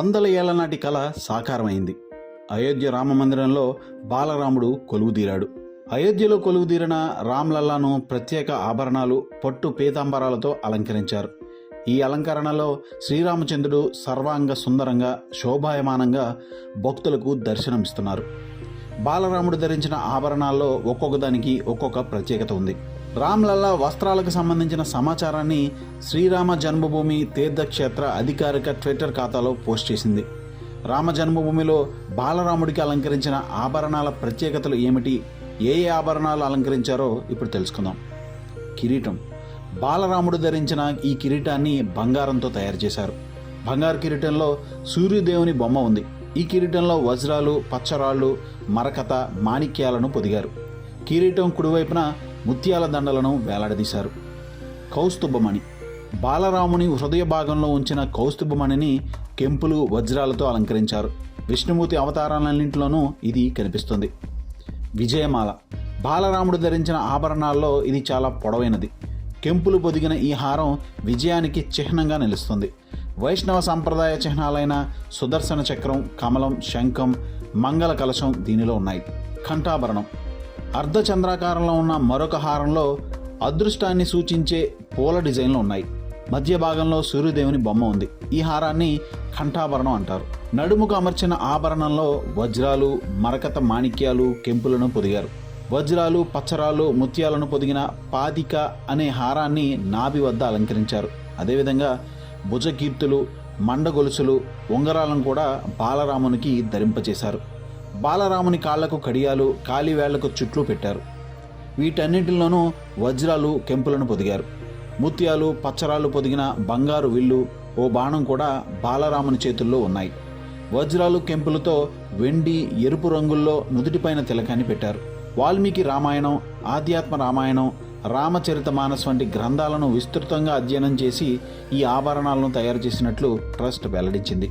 వందల ఏళ్ళ నాటి కళ సాకారమైంది. అయోధ్య రామ మందిరంలో బాలరాముడు కొలువుదీరాడు. అయోధ్యలో కొలువుదీరిన రామ్లల్లాను ప్రత్యేక ఆభరణాలు పట్టు పీతాంబరాలతో అలంకరించారు. ఈ అలంకరణలో శ్రీరామచంద్రుడు సర్వాంగ సుందరంగా శోభాయమానంగా భక్తులకు దర్శనమిస్తున్నారు. బాలరాముడు ధరించిన ఆభరణాల్లో ఒక్కొక్క దానికి ఒక్కొక్క ప్రత్యేకత ఉంది. రామ్లల్లా వస్త్రాలకు సంబంధించిన సమాచారాన్ని శ్రీరామ జన్మభూమి తీర్థక్షేత్ర అధికారిక ట్విట్టర్ ఖాతాలో పోస్ట్ చేసింది. రామ జన్మభూమిలో బాలరాముడికి అలంకరించిన ఆభరణాల ప్రత్యేకతలు ఏమిటి? ఏ ఏ ఆభరణాలు అలంకరించారో ఇప్పుడు తెలుసుకుందాం. కిరీటం. బాలరాముడు ధరించిన ఈ కిరీటాన్ని బంగారంతో తయారు చేశారు. బంగారు కిరీటంలో సూర్యదేవుని బొమ్మ ఉంది. ఈ కిరీటంలో వజ్రాలు పచ్చరాళ్ళు మరకత మాణిక్యాలను పొదిగారు. కిరీటం కుడివైపున ముత్యాల దండలను వేలాడదీశారు. కౌస్తుభమణి. బాలరాముని హృదయ భాగంలో ఉంచిన కౌస్తుభమణిని కెంపులు వజ్రాలతో అలంకరించారు. విష్ణుమూర్తి అవతారాలన్నింటిలోనూ ఇది కనిపిస్తుంది. విజయమాల. బాలరాముడు ధరించిన ఆభరణాల్లో ఇది చాలా పొడవైనది. కెంపులు పొదిగిన ఈ హారం విజయానికి చిహ్నంగా నిలుస్తుంది. వైష్ణవ సాంప్రదాయ చిహ్నాలైన సుదర్శన చక్రం కమలం శంఖం మంగళ కలశం దీనిలో ఉన్నాయి. కంఠాభరణం. అర్ధచంద్రాకారంలో ఉన్న మరొక హారంలో అదృష్టాన్ని సూచించే పూల డిజైన్లు ఉన్నాయి. మధ్య భాగంలో సూర్యదేవుని బొమ్మ ఉంది. ఈ హారాన్ని కంఠాభరణం అంటారు. నడుముకు అమర్చిన ఆభరణంలో వజ్రాలు మరకత మాణిక్యాలు కెంపులను పొదిగారు. వజ్రాలు పచ్చరాలు ముత్యాలను పొదిగిన పాదిక అనే హారాన్ని నాభి వద్ద అలంకరించారు. అదేవిధంగా భుజకీర్తులు మండగొలుసులు ఉంగరాలను కూడా బాలరామునికి ధరింపచేశారు. బాలరాముని కాళ్ళకు కడియాలు కాలివేళ్ళకు చుట్లు పెట్టారు. వీటన్నిటిలోనూ వజ్రాలు కెంపులను పొదిగారు. ముత్యాలు పచ్చరాలు పొదిగిన బంగారు విల్లు ఓ బాణం కూడా బాలరాముని చేతుల్లో ఉన్నాయి. వజ్రాలు కెంపులతో వెండి ఎరుపు రంగుల్లో నుదుటిపైన తిలకాన్ని పెట్టారు. వాల్మీకి రామాయణం ఆధ్యాత్మ రామాయణం రామచరిత మానస్ వంటి గ్రంథాలను విస్తృతంగా అధ్యయనం చేసి ఈ ఆభరణాలను తయారు చేసినట్లు ట్రస్ట్ వెల్లడించింది.